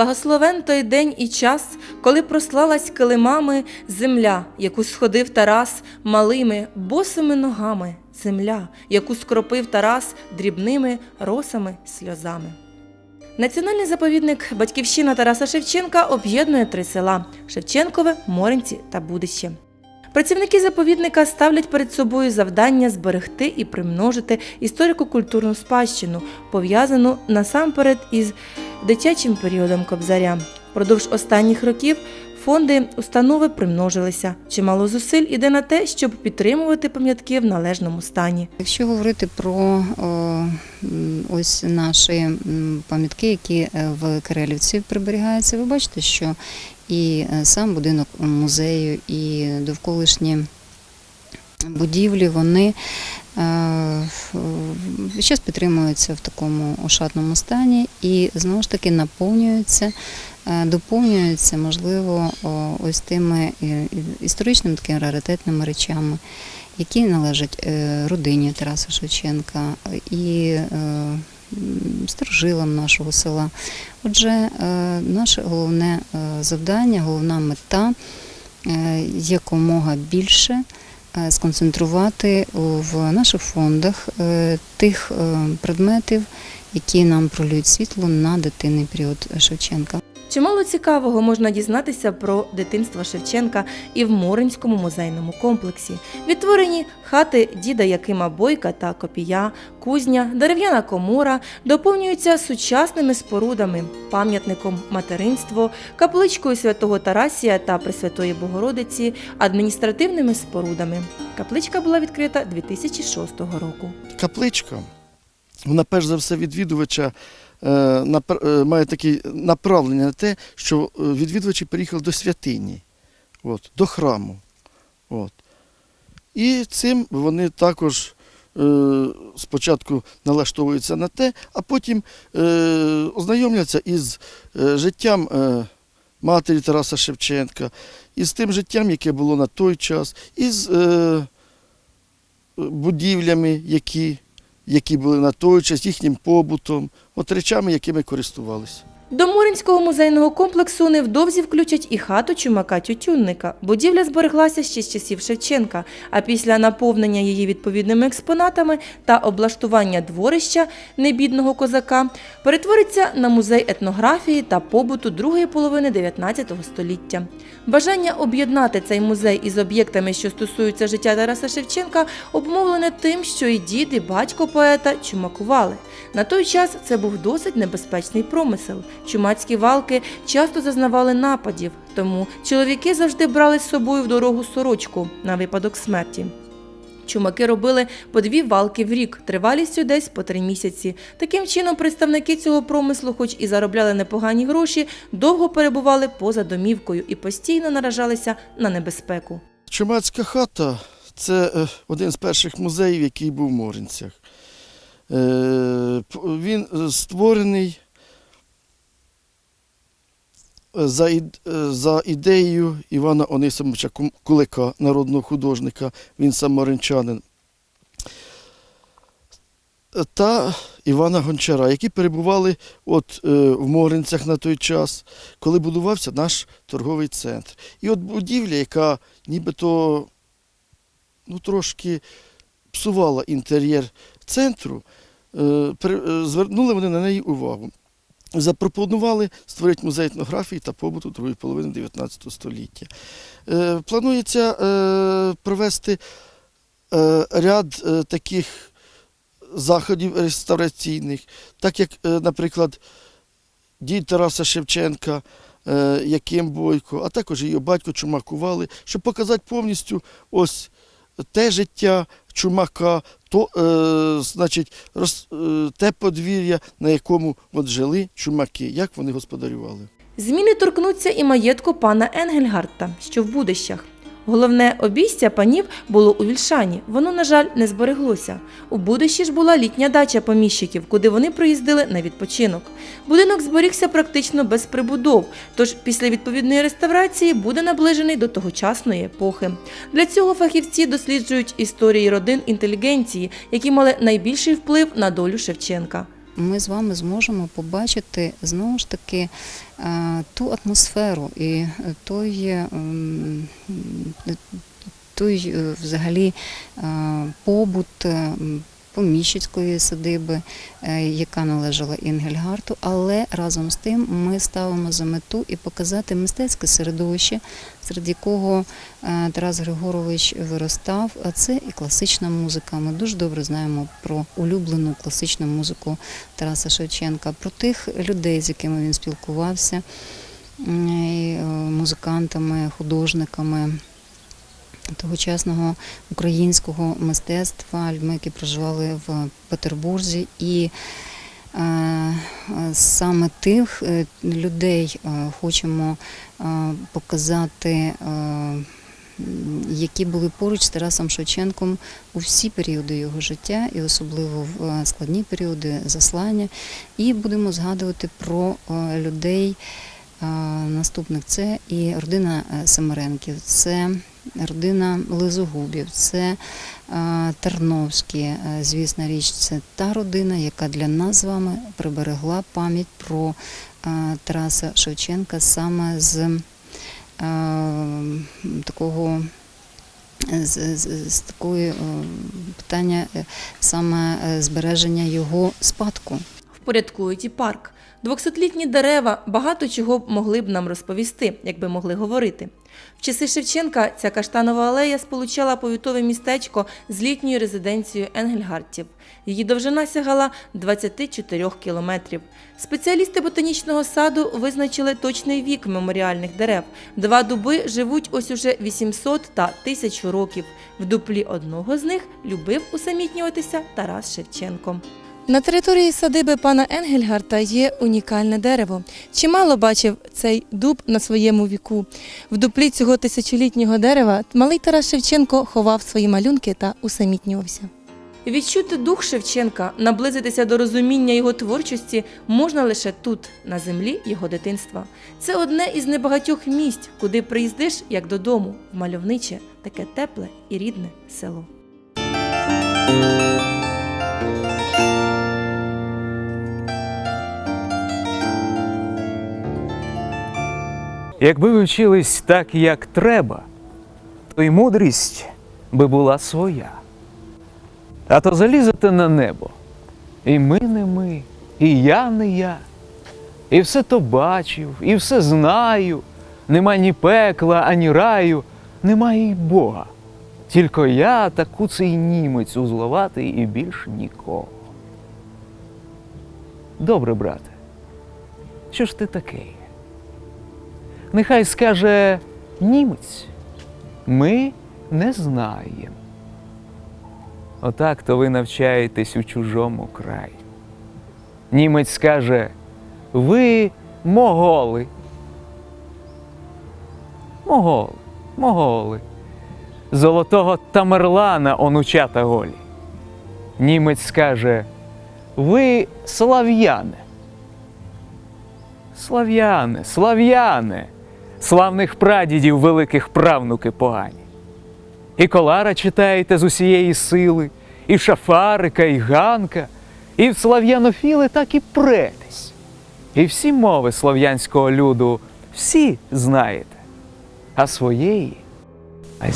Благословен той день і час, коли прослалась килимами земля, яку сходив Тарас малими босими ногами, земля, яку скропив Тарас дрібними росами сльозами. Національний заповідник Батьківщина Тараса Шевченка об'єднує три села Шевченкове, Моринці та Будище. Працівники заповідника ставлять перед собою завдання зберегти і примножити історико-культурну спадщину, пов'язану насамперед із дитячим періодом Кобзаря. Впродовж останніх років фонди установи примножилися. Чимало зусиль іде на те, щоб підтримувати пам'ятки в належному стані. Якщо говорити про ось наші пам'ятки, які е, в Кирилівці приберігаються, ви бачите, що і е, сам будинок музею, і довколишні будівлі, вони зараз підтримуються в такому ошатному стані і знову ж таки наповнюються, е, доповнюються, можливо, ось тими е, історичними такими раритетними речами які належать е, родині Тараса Шевченка і старожилам нашого села. Отже, наше головне завдання, головна мета якомога більше сконцентрувати в наших фондах е, тих е, предметів, які нам пролюють світло на дитинний період Шевченка. Чимало цікавого можна дізнатися про дитинство Шевченка і в Моринському музейному комплексі. Відтворені хати діда Якима Бойка та Копія, кузня, дерев'яна комора доповнюються сучасними спорудами, пам'ятником материнство, капличкою святого Тарасія та Пресвятої Богородиці, адміністративними спорудами. Капличка була відкрита 2006 року. капличка, вона перш за все відвідувача має таке направлення на те, що е, відвідувачі приїхали до святині, от, до храму. От. І цим вони також е, спочатку налаштовуються на те, а потім е, ознайомляться із е, життям е, матері Тараса Шевченка, із тим життям, яке було на той час, із е, будівлями, які, які були на той час, їхнім побутом, от речами, якими користувалися. До Муринського музейного комплексу невдовзі включать і хату чумака Тютюнника. Будівля збереглася ще з часів Шевченка, а після наповнення її відповідними експонатами та облаштування дворища небідного козака перетвориться на музей етнографії та побуту другої половини 19 століття. Бажання об'єднати цей музей із об'єктами, що стосуються життя Тараса Шевченка, обумовлене тим, що і дід, і батько поета чумакували. На той час це був досить небезпечний промисел. Чумацькі валки часто зазнавали нападів, тому чоловіки завжди брали з собою в дорогу сорочку на випадок смерті. Чумаки робили по дві валки в рік, тривалістю десь по три місяці. Таким чином, представники цього промислу, хоч і заробляли непогані гроші, довго перебували поза домівкою і постійно наражалися на небезпеку. Чумацька хата це е, один з перших музеїв, який був в Моринцях. Е, Він е, створений за, е, за ідеєю Івана Онисимовича Кулика, народного художника, він сам моринчанин, Е, та Івана Гончара, які перебували от, е, в Моринцях на той час, коли будувався наш торговий центр. І от будівля, яка нібито ну, трошки псувала інтер'єр центру, е, звернули вони на неї увагу. Запропонували створити музей етнографії та побуту другої половини 19 століття. Е, Планується е, провести е, ряд таких заходів реставраційних, так як, наприклад, дід Тараса Шевченка, Яким Бойко, а також його батько чумакували, щоб показати повністю ось те життя чумака, то, е, значить, роз, е, те подвір'я, на якому от жили чумаки, як вони господарювали. Зміни торкнуться і маєтку пана Енгельгарта, що в Будищах. Головне обійстя панів було у Вільшані. Воно, на жаль, не збереглося. У Будищі ж була літня дача поміщиків, куди вони приїздили на відпочинок. Будинок зберігся практично без прибудов, тож після відповідної реставрації буде наближений до тогочасної епохи. Для цього фахівці досліджують історії родин інтелігенції, які мали найбільший вплив на долю Шевченка. Ми з вами зможемо побачити знову ж таки е, ту атмосферу і е, той, е, м, е, той взагалі побут. Поміщицької садиби, е, яка належала Інгельгарту, але разом з тим ми ставимо за мету і показати мистецьке середовище, серед якого е, Тарас Григорович виростав. А це і класична музика. Ми дуже добре знаємо про улюблену класичну музику Тараса Шевченка, про тих людей, з якими він спілкувався, е, музикантами, художниками. Тогочасного українського мистецтва, людьми, які проживали в Петербурзі, і е, саме тих е, людей е, хочемо показати, які були поруч з Тарасом Шевченком у всі періоди його життя, і особливо в складні періоди заслання. І будемо згадувати про людей наступних. Це і родина Семеренків, це родина Лизогубів, це е, Терновські, е, звісна річ, це та родина, яка для нас з вами приберегла пам'ять про е, Тараса Шевченка саме з такого. З, з, з такої питання саме збереження його спадку. Впорядкують і парк. Двохсотлітні дерева багато чого б могли б нам розповісти, якби могли говорити. В часи Шевченка ця каштанова алея сполучала повітове містечко з літньою резиденцією Енгельгартів. Її довжина сягала 24 кілометрів. Спеціалісти ботанічного саду визначили точний вік меморіальних дерев. Два дуби живуть ось уже 800 та 1000 років. В дуплі одного з них любив усамітнюватися Тарас Шевченко. На території садиби пана Енгельгарта є унікальне дерево. Чимало бачив цей дуб на своєму віку. В дуплі цього тисячолітнього дерева малий Тарас Шевченко ховав свої малюнки та усамітнювався. Відчути дух Шевченка, наблизитися до розуміння його творчості можна лише тут, на землі його дитинства. Це одне із небагатьох місць, куди приїздиш як додому, в мальовниче, таке тепле і рідне село. Якби ви вчились так, як треба, то й мудрість би була своя. А то залізете на небо, і ми не ми, і я не я, і все то бачив, і все знаю. Нема ні пекла, ані раю, немає й Бога. Тільки я та куций німець узловатий і більш нікого. Добре, брате, що ж ти такий? Нехай скаже німець. Ми не знаємо. Отак то ви навчаєтесь у чужому краї. Німець скаже, ви моголи. Моголи, моголи. Золотого Тамерлана онучата голі. Німець скаже, ви слав'яни. Слав'яне, слав'яне, славних прадідів великих правнуки погані. І колара читаєте з усієї сили, і шафарика, і ганка, і в слав'янофіли так і претесь. І всі мови слов'янського люду всі знаєте, а своєї а.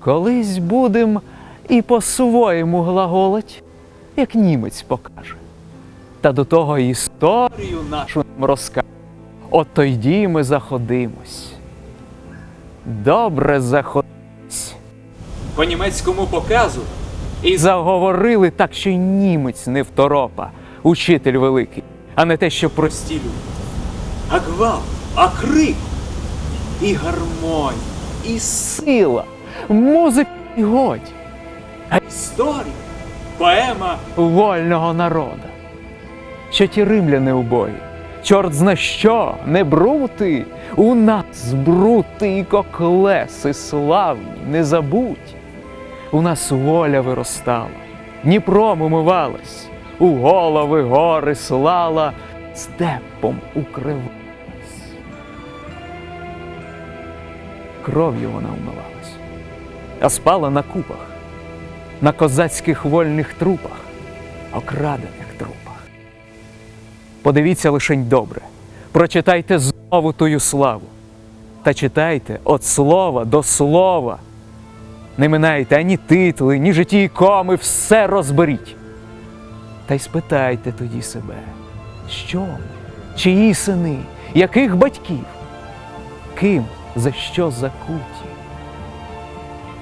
Колись будем і по-своєму глаголить, як німець покаже та до того історію нашу нам розкаже. От тоді ми заходимось. Добре заходимось. По німецькому показу. І заговорили так, що й німець не второпа, учитель великий, а не те, що прості люди. А гвалт, а крик, і гармонія, і сила, музика і годі, а історія, поема вольного народу що ті римляни убої. Чорт зна що, не брути, у нас брути і коклеси славні, не забудь. У нас воля виростала, Дніпром умивалась, у голови гори слала, степом укривалась. Кров'ю вона умивалась, а спала на купах, на козацьких вольних трупах окрадених. Подивіться лишень добре, прочитайте знову тую славу. Та читайте від слова до слова. Не минайте ані титли, ні житті і коми, все розберіть. Та й спитайте тоді себе, що чиї сини, яких батьків, ким, за що закуті.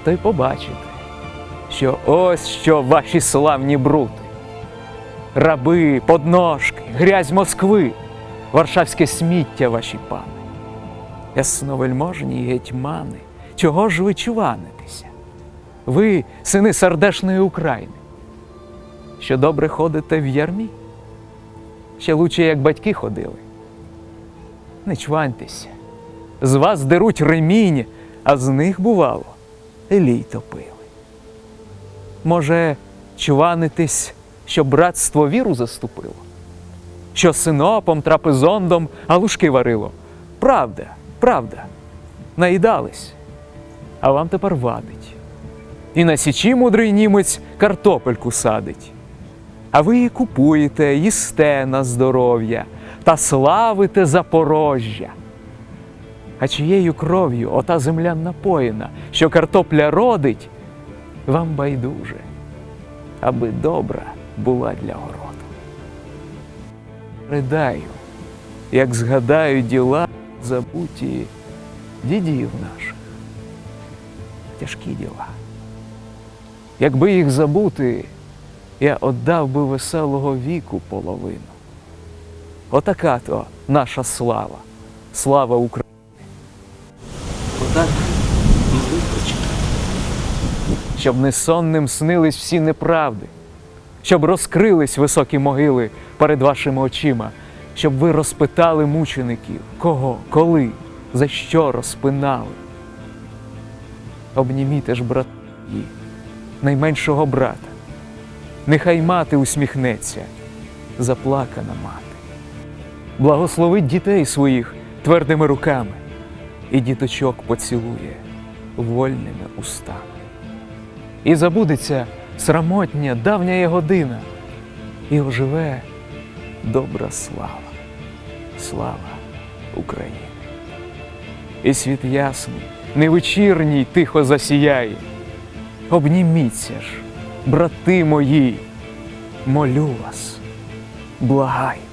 То й побачите, що ось що ваші славні брути. Раби, подножки, грязь Москви, варшавське сміття ваші пани. Ясновельможні гетьмани, чого ж ви чуванитеся? Ви, сини сердешної України, що добре ходите в ярмі? Ще лучше, як батьки ходили. Не чваньтеся. З вас деруть ремінь, а з них, бувало, елій топили. Може, чванитесь, що братство віру заступило? Що синопом, трапезондом галушки варило? Правда, правда, наїдались, а вам тепер вадить. І на січі мудрий німець картопельку садить. А ви її купуєте, їсте на здоров'я та славите Запорожжя. А чиєю кров'ю ота земля напоїна, що картопля родить, вам байдуже, аби добра була для городу. Ридаю, як згадаю діла забуті дідів наших. Тяжкі діла. Якби їх забути, я отдав би веселого віку половину. Отака то наша слава, слава України. Отак і ви прочитайте. Щоб несонним снились всі неправди, щоб розкрились високі могили перед вашими очима, щоб ви розпитали мучеників, кого, коли, за що розпинали. Обніміте ж брат її, найменшого брата. Нехай мати усміхнеться, заплакана мати. Благословить дітей своїх твердими руками, і діточок поцілує вольними устами. І забудеться срамотня давня є година, і оживе добра слава, слава України. І світ ясний, невечірній тихо засіяє. Обніміться ж, брати мої, молю вас, благаю.